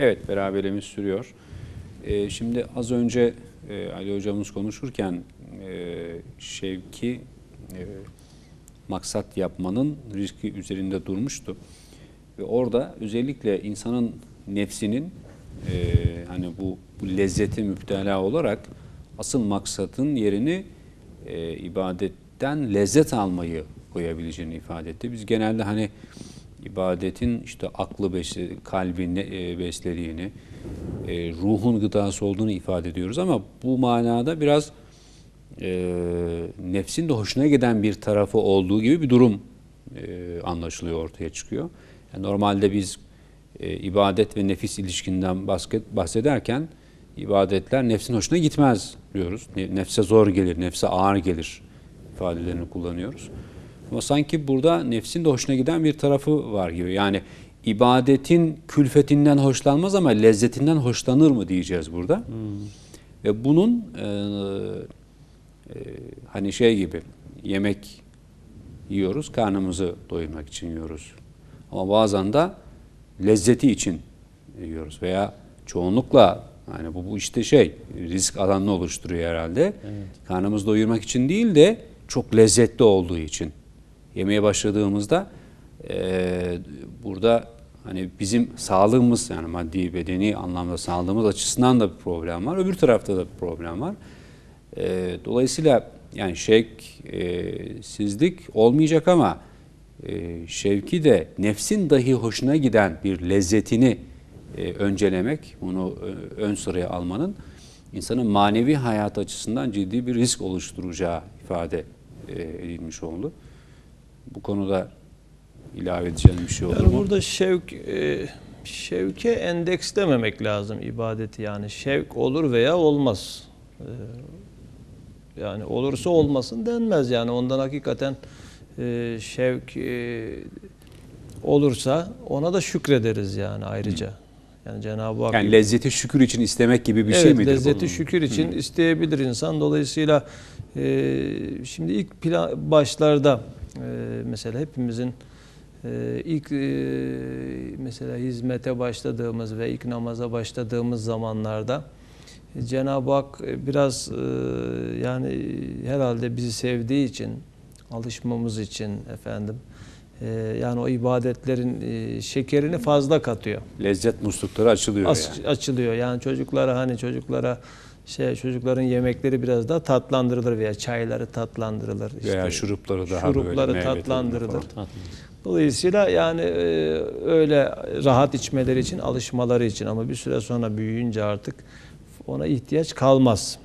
Evet, beraberliğimiz sürüyor. Ee, şimdi az önce e, Ali hocamız konuşurken e, şevki e, maksat yapmanın riski üzerinde durmuştu. Ve orada özellikle insanın nefsinin e, hani bu, bu lezzeti müptela olarak asıl maksatın yerini e, ibadetten lezzet almayı koyabileceğini ifade etti. Biz genelde hani ibadetin işte aklı besle, kalbi ne- e, beslediğini, e, ruhun gıdası olduğunu ifade ediyoruz ama bu manada biraz e, nefsin de hoşuna giden bir tarafı olduğu gibi bir durum e, anlaşılıyor, ortaya çıkıyor. Yani normalde biz e, ibadet ve nefis ilişkinden bahsederken ibadetler nefsin hoşuna gitmez diyoruz. Ne- Nefse zor gelir, nefse ağır gelir ifadelerini kullanıyoruz. Ama sanki burada nefsin de hoşuna giden bir tarafı var gibi. Yani ibadetin külfetinden hoşlanmaz ama lezzetinden hoşlanır mı diyeceğiz burada. Ve bunun e, e, hani şey gibi yemek yiyoruz, karnımızı doyurmak için yiyoruz. Ama bazen de lezzeti için yiyoruz veya çoğunlukla yani bu, bu işte şey risk alanını oluşturuyor herhalde. Karnımızı doyurmak için değil de çok lezzetli olduğu için. Yemeye başladığımızda e, burada hani bizim sağlığımız yani maddi bedeni anlamda sağlığımız açısından da bir problem var. Öbür tarafta da bir problem var. E, dolayısıyla yani şevksizlik olmayacak ama e, şevki de nefsin dahi hoşuna giden bir lezzetini e, öncelemek, bunu e, ön sıraya almanın insanın manevi hayat açısından ciddi bir risk oluşturacağı ifade e, edilmiş oldu. Bu konuda ilave edeceğim bir şey olur Yani mu? burada şevk e, şevke endekslememek lazım ibadeti yani şevk olur veya olmaz. E, yani olursa olmasın denmez yani ondan hakikaten e, şevk e, olursa ona da şükrederiz yani ayrıca. Yani Cenab-ı Hak Yani lezzeti şükür için istemek gibi bir evet, şey midir? lezzeti bunun? şükür için isteyebilir insan. Dolayısıyla e, şimdi ilk plan, başlarda mesela hepimizin e, ilk e, mesela hizmete başladığımız ve ilk namaza başladığımız zamanlarda e, Cenab-ı Hak biraz yani herhalde bizi sevdiği için alışmamız için efendim yani o ibadetlerin şekerini fazla katıyor Lezzet muslukları açılıyor As- yani. açılıyor. Yani çocuklara hani çocuklara şey çocukların yemekleri biraz daha tatlandırılır veya çayları tatlandırılır. Veya işte şurupları daha şurupları böyle tatlandırılır. Dolayısıyla yani e, öyle rahat içmeleri için, alışmaları için ama bir süre sonra büyüyünce artık ona ihtiyaç kalmaz.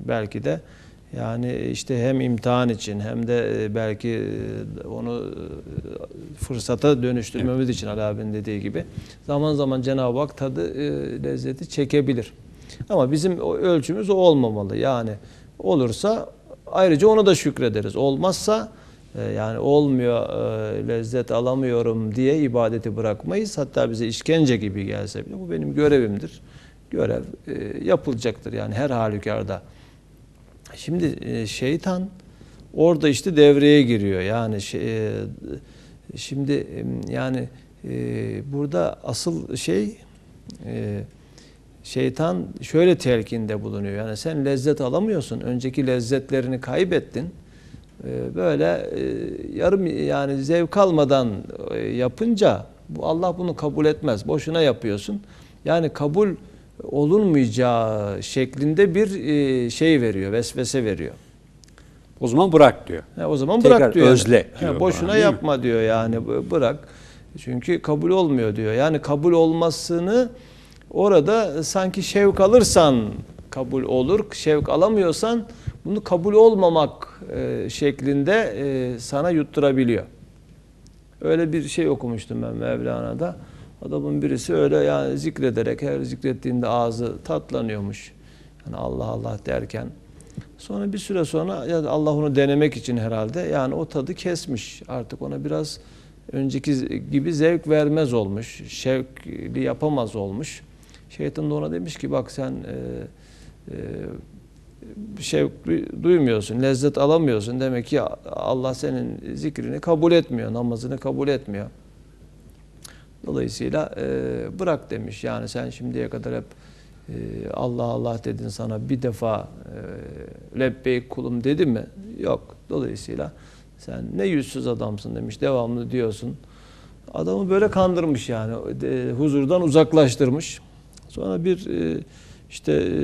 Belki de yani işte hem imtihan için hem de e, belki e, onu fırsata dönüştürmemiz için Ali abinin dediği gibi zaman zaman Cenab-ı Hak tadı lezzeti çekebilir. Ama bizim ölçümüz o olmamalı. Yani olursa ayrıca ona da şükrederiz. Olmazsa e, yani olmuyor, e, lezzet alamıyorum diye ibadeti bırakmayız. Hatta bize işkence gibi gelse bile bu benim görevimdir. Görev e, yapılacaktır yani her halükarda. Şimdi şeytan orada işte devreye giriyor. Yani şey, şimdi yani burada asıl şey şeytan şöyle telkinde bulunuyor. Yani sen lezzet alamıyorsun. Önceki lezzetlerini kaybettin. E, böyle e, yarım yani zevk almadan e, yapınca bu Allah bunu kabul etmez. Boşuna yapıyorsun. Yani kabul olunmayacağı şeklinde bir e, şey veriyor, vesvese veriyor. O zaman bırak diyor. Ha, o zaman Tekrar bırak diyor. özle Ha, diyor boşuna bana, yapma diyor yani bırak. Çünkü kabul olmuyor diyor. Yani kabul olmasını orada sanki şevk alırsan kabul olur. Şevk alamıyorsan bunu kabul olmamak e, şeklinde e, sana yutturabiliyor. Öyle bir şey okumuştum ben Mevlana'da. Adamın birisi öyle yani zikrederek her zikrettiğinde ağzı tatlanıyormuş. Yani Allah Allah derken. Sonra bir süre sonra ya Allah onu denemek için herhalde yani o tadı kesmiş. Artık ona biraz önceki gibi zevk vermez olmuş. Şevkli yapamaz olmuş. Şeytan da ona demiş ki bak sen e, e, şevk duymuyorsun, lezzet alamıyorsun. Demek ki Allah senin zikrini kabul etmiyor, namazını kabul etmiyor. Dolayısıyla e, bırak demiş. Yani sen şimdiye kadar hep e, Allah Allah dedin sana bir defa e, lebbeyk kulum dedi mi? Yok. Dolayısıyla sen ne yüzsüz adamsın demiş. Devamlı diyorsun. Adamı böyle kandırmış yani. E, huzurdan uzaklaştırmış. Sonra bir e, işte e,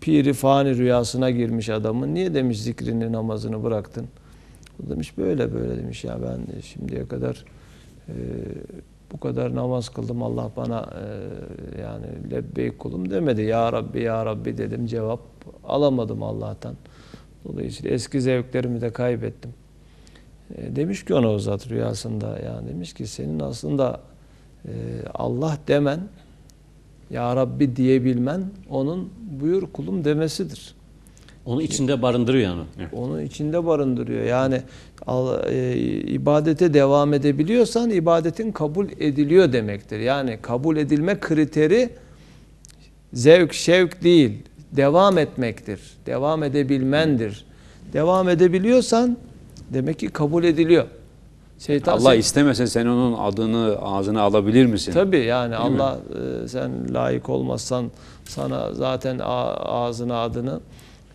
piri fani rüyasına girmiş adamın. Niye demiş zikrini namazını bıraktın? O demiş böyle böyle demiş ya ben şimdiye kadar e, bu kadar namaz kıldım Allah bana e, yani lebbeyk kulum demedi. Ya Rabbi ya Rabbi dedim cevap alamadım Allah'tan. Dolayısıyla eski zevklerimi de kaybettim. Demiş ki ona o zat rüyasında yani demiş ki senin aslında Allah demen ya Rabbi diyebilmen onun buyur kulum demesidir. Onu içinde barındırıyor yani. Onu içinde barındırıyor. Yani e, ibadete devam edebiliyorsan ibadetin kabul ediliyor demektir. Yani kabul edilme kriteri zevk, şevk değil, devam etmektir. Devam edebilmendir. Devam edebiliyorsan demek ki kabul ediliyor. Şeytan Allah sen- istemese sen onun adını ağzına alabilir misin? Tabii yani Değil mi? Allah e, sen layık olmazsan sana zaten ağzına adını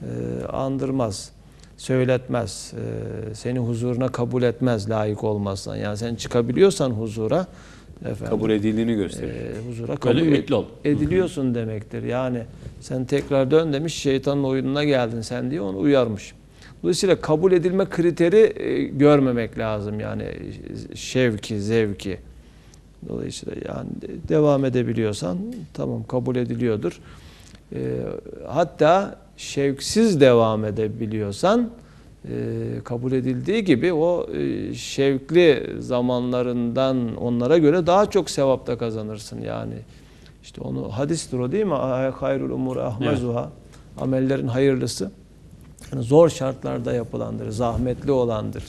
e, andırmaz, söyletmez, e, seni huzuruna kabul etmez layık olmazsan. Yani sen çıkabiliyorsan huzura efendim, Kabul edildiğini gösterir. e, huzura kabul Böyle ed- ümitli ol. ediliyorsun demektir. Yani sen tekrar dön demiş şeytanın oyununa geldin sen diye onu uyarmış. Dolayısıyla kabul edilme kriteri e, görmemek lazım yani şevki, zevki. Dolayısıyla yani de- devam edebiliyorsan tamam kabul ediliyordur. E, hatta şevksiz devam edebiliyorsan e, kabul edildiği gibi o e, şevkli zamanlarından onlara göre daha çok sevap da kazanırsın yani. İşte onu hadistir o değil mi? Hayrul umur ahmezuha. Amellerin hayırlısı. Yani zor şartlarda yapılandır, zahmetli olandır.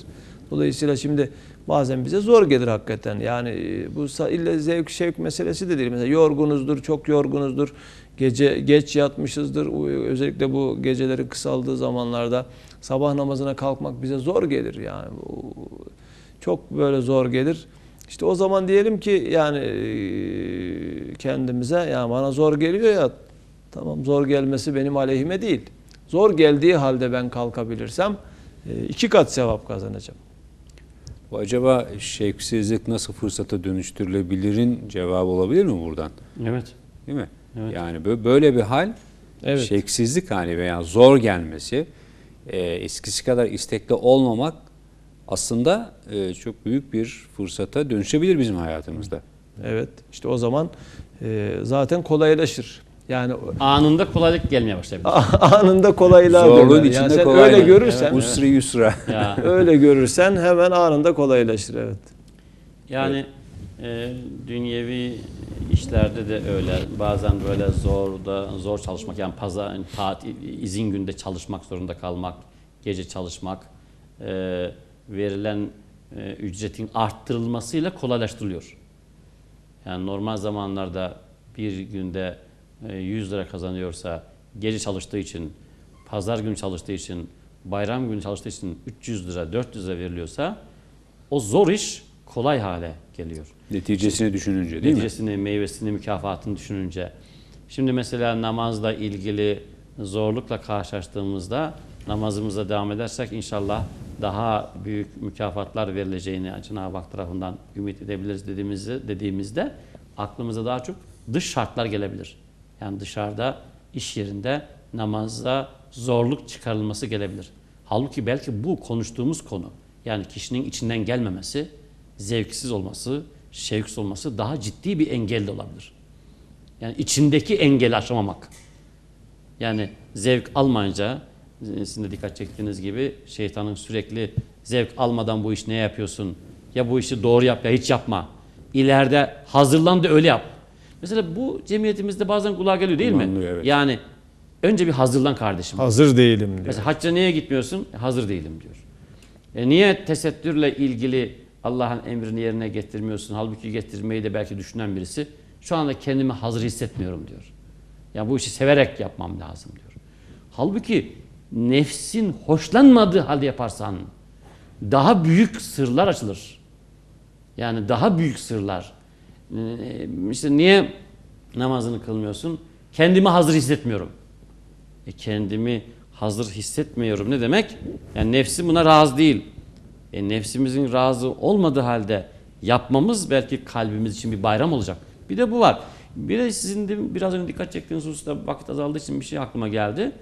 Dolayısıyla şimdi bazen bize zor gelir hakikaten. Yani e, bu illa zevk şevk meselesi de değil. Mesela yorgunuzdur, çok yorgunuzdur. Gece geç yatmışızdır. Özellikle bu geceleri kısaldığı zamanlarda sabah namazına kalkmak bize zor gelir yani. Çok böyle zor gelir. İşte o zaman diyelim ki yani e, kendimize ya bana zor geliyor ya tamam zor gelmesi benim aleyhime değil. Zor geldiği halde ben kalkabilirsem e, iki kat sevap kazanacağım. Bu acaba şevksizlik nasıl fırsata dönüştürülebilirin cevabı olabilir mi buradan? Evet. Değil mi? Evet. Yani bö- böyle bir hal Evet. şevksizlik hali veya zor gelmesi, e, eskisi kadar istekli olmamak aslında e, çok büyük bir fırsata dönüşebilir bizim hayatımızda. Evet. işte o zaman e, zaten kolaylaşır. Yani Anında kolaylık gelmeye başlayabilir. anında kolaylığa Zorluğun döner. içinde Yani sen kolaylık. öyle görürsen, Usri yusra. ya, öyle görürsen hemen anında kolaylaşır. Evet. yani e, dünyevi işlerde de öyle. Bazen böyle zor da zor çalışmak yani pazar tatil izin günde çalışmak zorunda kalmak, gece çalışmak e, verilen e, ücretin arttırılmasıyla kolaylaştırılıyor. Yani normal zamanlarda bir günde 100 lira kazanıyorsa gece çalıştığı için, pazar günü çalıştığı için, bayram günü çalıştığı için 300 lira, 400 lira veriliyorsa o zor iş kolay hale geliyor. Neticesini düşününce değil mi? Neticesini, meyvesini, mükafatını düşününce. Şimdi mesela namazla ilgili zorlukla karşılaştığımızda namazımıza devam edersek inşallah daha büyük mükafatlar verileceğini Cenab-ı Hak tarafından ümit edebiliriz dediğimizde, dediğimizde aklımıza daha çok dış şartlar gelebilir. Yani dışarıda, iş yerinde namazda zorluk çıkarılması gelebilir. Halbuki belki bu konuştuğumuz konu yani kişinin içinden gelmemesi, zevksiz olması, şevksiz olması daha ciddi bir engel de olabilir. Yani içindeki engeli aşamamak. Yani zevk almayınca e, sizin de dikkat çektiğiniz gibi şeytanın sürekli zevk almadan bu iş ne yapıyorsun? Ya bu işi doğru yap ya hiç yapma. İleride hazırlan da öyle yap. Mesela bu cemiyetimizde bazen kulağa geliyor değil mi? Kullanılıyor, evet. Yani önce bir hazırlan kardeşim. Hazır değilim diyor. Mesela hacca niye gitmiyorsun? E, Hazır değilim diyor. E niye tesettürle ilgili Allah'ın emrini yerine getirmiyorsun? Halbuki getirmeyi de belki düşünen birisi şu anda kendimi hazır hissetmiyorum diyor. Ya bu işi severek yapmam lazım diyor. Halbuki nefsin hoşlanmadığı halde yaparsan daha büyük sırlar açılır. Yani daha büyük sırlar. Ee, işte niye namazını kılmıyorsun? Kendimi hazır hissetmiyorum. E kendimi hazır hissetmiyorum ne demek? Yani nefsim buna razı değil. E nefsimizin razı olmadığı halde yapmamız belki kalbimiz için bir bayram olacak. Bir de bu var. Bir de sizin de biraz önce dikkat çektiğiniz hususta vakit azaldığı için bir şey aklıma geldi.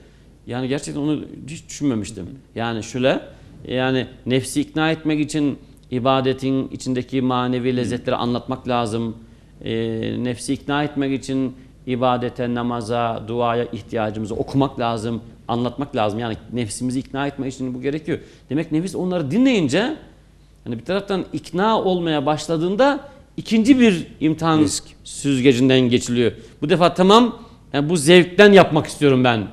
Yani gerçekten onu hiç düşünmemiştim. Yani şöyle yani nefsi ikna etmek için ibadetin içindeki manevi lezzetleri anlatmak lazım. E, nefsi ikna etmek için ibadete, namaza, duaya ihtiyacımızı okumak lazım, anlatmak lazım. Yani nefsimizi ikna etmek için bu gerekiyor. Demek nefis onları dinleyince hani bir taraftan ikna olmaya başladığında ikinci bir imtihan Risk. süzgecinden geçiliyor. Bu defa tamam yani bu zevkten yapmak istiyorum ben.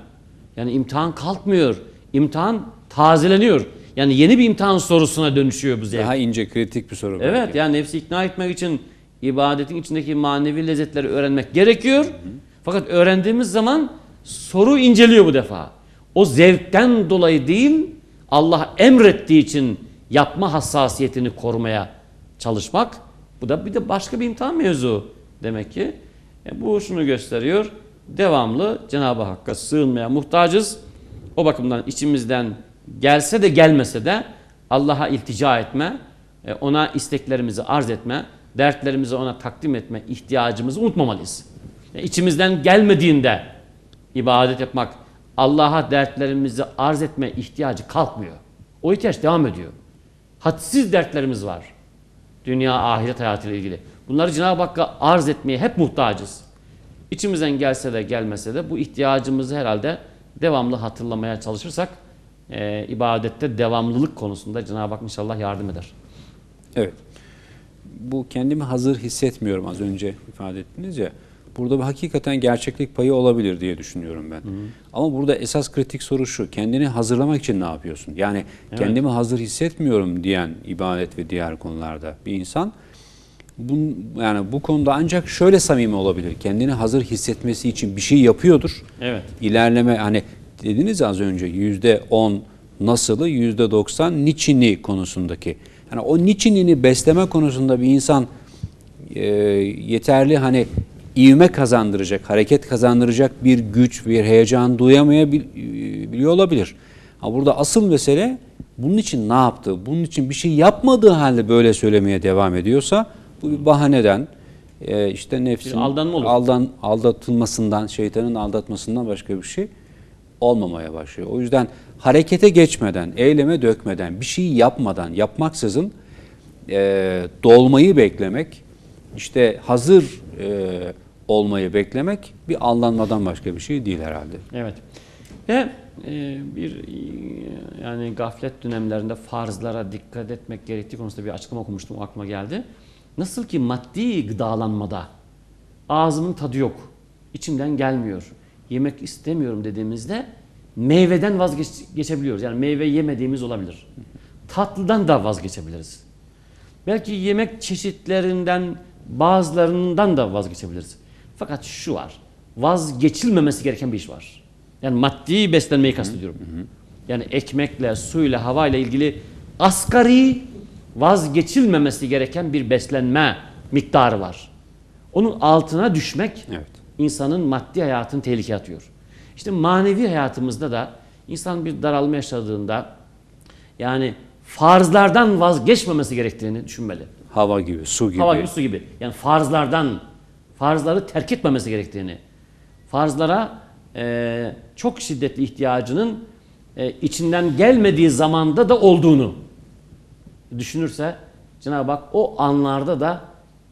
Yani imtihan kalkmıyor. İmtihan tazeleniyor. Yani yeni bir imtihan sorusuna dönüşüyor bu zevk. Daha ince kritik bir soru. Evet belki. yani nefsi ikna etmek için ibadetin içindeki manevi lezzetleri öğrenmek gerekiyor. Fakat öğrendiğimiz zaman soru inceliyor bu defa. O zevkten dolayı değil Allah emrettiği için yapma hassasiyetini korumaya çalışmak. Bu da bir de başka bir imtihan mevzu demek ki. E, bu şunu gösteriyor. Devamlı Cenab-ı Hakk'a sığınmaya muhtacız. O bakımdan içimizden gelse de gelmese de Allah'a iltica etme, e, ona isteklerimizi arz etme, dertlerimizi ona takdim etme ihtiyacımızı unutmamalıyız. E, İçimizden gelmediğinde ibadet yapmak, Allah'a dertlerimizi arz etme ihtiyacı kalkmıyor. O ihtiyaç devam ediyor. Hadsiz dertlerimiz var. Dünya ahiret hayatıyla ilgili. Bunları Cenab-ı Hakk'a arz etmeye hep muhtacız. İçimizden gelse de gelmese de bu ihtiyacımızı herhalde devamlı hatırlamaya çalışırsak e, ibadette devamlılık konusunda Cenab-ı Hak inşallah yardım eder. Evet. Bu kendimi hazır hissetmiyorum az önce ifade ettiniz ya. Burada bir hakikaten gerçeklik payı olabilir diye düşünüyorum ben. Ama burada esas kritik soru şu. Kendini hazırlamak için ne yapıyorsun? Yani kendimi hazır hissetmiyorum diyen ibadet ve diğer konularda bir insan bun, yani bu konuda ancak şöyle samimi olabilir. Kendini hazır hissetmesi için bir şey yapıyordur. Evet. İlerleme hani dediniz az önce yüzde on nasılı yüzde doksan niçini konusundaki. Yani o niçinini besleme konusunda bir insan e, yeterli hani ivme kazandıracak, hareket kazandıracak bir güç, bir heyecan duyamayabiliyor olabilir. Ha burada asıl mesele bunun için ne yaptı? Bunun için bir şey yapmadığı halde böyle söylemeye devam ediyorsa bu bir bahaneden e, işte nefsin aldanma olur. aldan aldatılmasından, şeytanın aldatmasından başka bir şey olmamaya başlıyor. O yüzden harekete geçmeden, eyleme dökmeden, bir şey yapmadan, yapmaksızın e, dolmayı beklemek, işte hazır e, olmayı beklemek bir aldanmadan başka bir şey değil herhalde. Evet. Ve e, bir yani gaflet dönemlerinde farzlara dikkat etmek gerektiği konusunda bir açıklama okumuştum. O aklıma geldi. Nasıl ki maddi gıdalanmada ağzımın tadı yok, içimden gelmiyor, yemek istemiyorum dediğimizde meyveden vazgeçebiliyoruz. Yani meyve yemediğimiz olabilir. Tatlıdan da vazgeçebiliriz. Belki yemek çeşitlerinden bazılarından da vazgeçebiliriz. Fakat şu var. Vazgeçilmemesi gereken bir iş var. Yani maddi beslenmeyi kastediyorum. Yani ekmekle, suyla, havayla ilgili asgari vazgeçilmemesi gereken bir beslenme miktarı var. Onun altına düşmek Evet. İnsanın maddi hayatını tehlikeye atıyor. İşte manevi hayatımızda da insan bir daralma yaşadığında yani farzlardan vazgeçmemesi gerektiğini düşünmeli. Hava gibi, su gibi. Hava gibi su gibi. Yani farzlardan, farzları terk etmemesi gerektiğini, farzlara e, çok şiddetli ihtiyacının e, içinden gelmediği zamanda da olduğunu düşünürse Cenab-ı Hak o anlarda da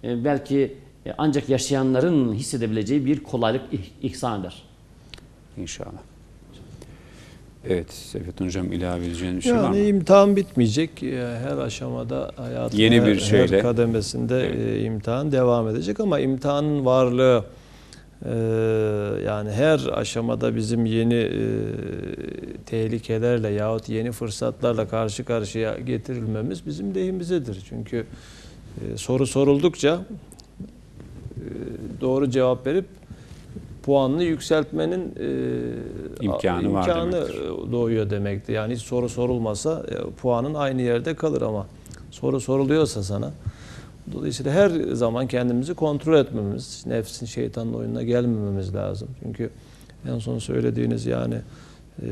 e, belki ancak yaşayanların hissedebileceği bir kolaylık ih- ihsan eder. İnşallah. Evet, Seyfettin Hocam ilave edeceğiniz bir şey var Yani mı? imtihan bitmeyecek. Ee, Her aşamada hayatın Yeni her, bir şeyle. her kademesinde Evet. e, imtihan devam edecek ama imtihanın varlığı e, yani her aşamada bizim yeni e, tehlikelerle yahut yeni fırsatlarla karşı karşıya getirilmemiz bizim lehimizedir. Çünkü e, soru soruldukça e, doğru cevap verip puanını yükseltmenin e, İmkanı var imkanı demektir. doğuyor demekti. Yani hiç soru sorulmasa e, puanın aynı yerde kalır ama soru soruluyorsa sana Dolayısıyla her zaman kendimizi kontrol etmemiz, nefsin şeytanın oyununa gelmememiz lazım. Çünkü en son söylediğiniz yani e,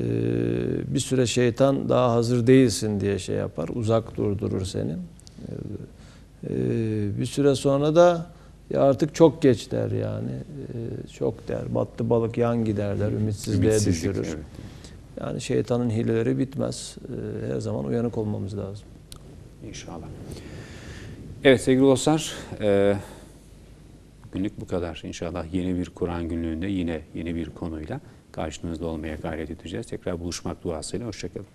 bir süre şeytan daha hazır değilsin diye şey yapar, uzak durdurur senin. E, e, bir süre sonra da ya artık çok geç der yani. E, çok der. Battı balık yan giderler, ümitsizliğe Ümitsizlik, düşürür. evet. Yani şeytanın hileleri bitmez. E, her zaman uyanık olmamız lazım. İnşallah. Evet sevgili dostlar, e, günlük bu kadar. İnşallah yeni bir Kur'an günlüğünde yine yeni bir konuyla karşınızda olmaya gayret edeceğiz. Tekrar buluşmak duasıyla. Hoşçakalın.